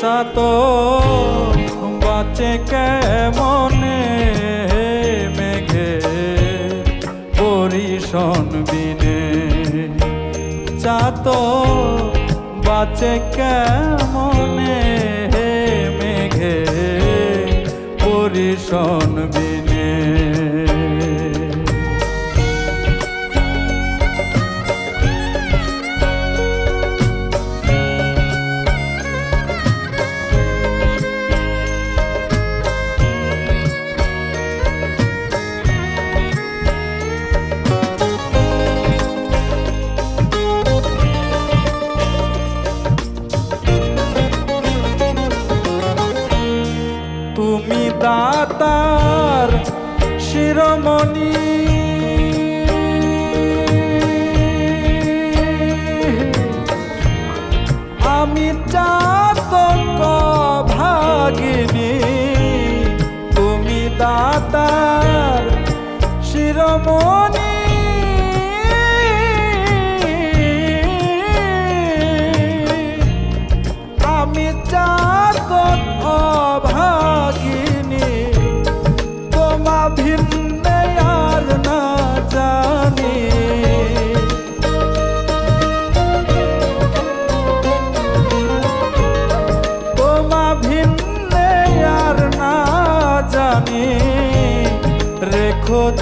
চাত বাঁচে কেমনে মেঘে? পরিশন বিনে। চাত বাঁচে কেমনে মেঘে? পরিশন বিনে। শিরোমণি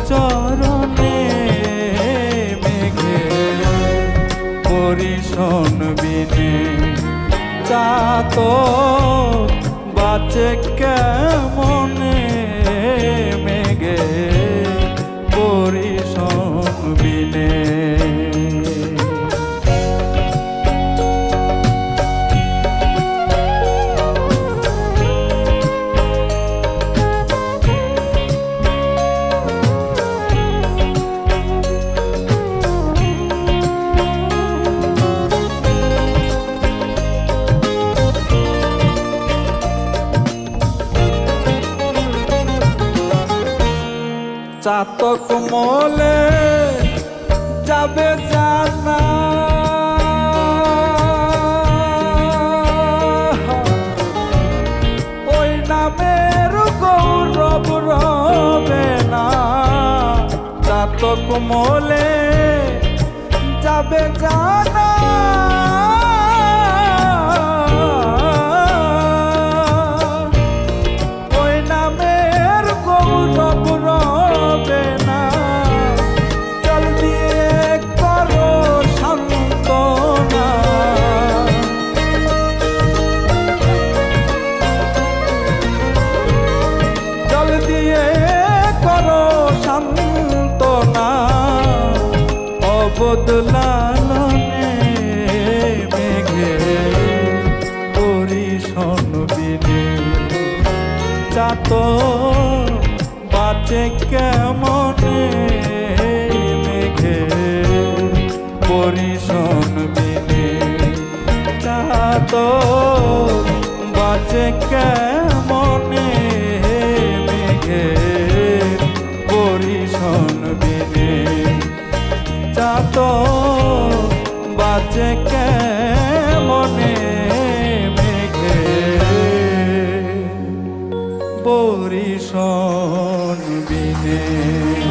চরণে মেঘে পরিশন বিনে। চাত বাঁচে কেমনে মেঘে পরিশন বিনে। চাতক মলে যাবে জানা। ওই নামের গৌরব রবে না। চাতক মলে যাবে জানা। বদলালো মেঘে। পরিষণ বিদে চাত বাঁচে কেমনে মেঘে? পরিষণ বিদে চাত বাঁচে কেমন Amen.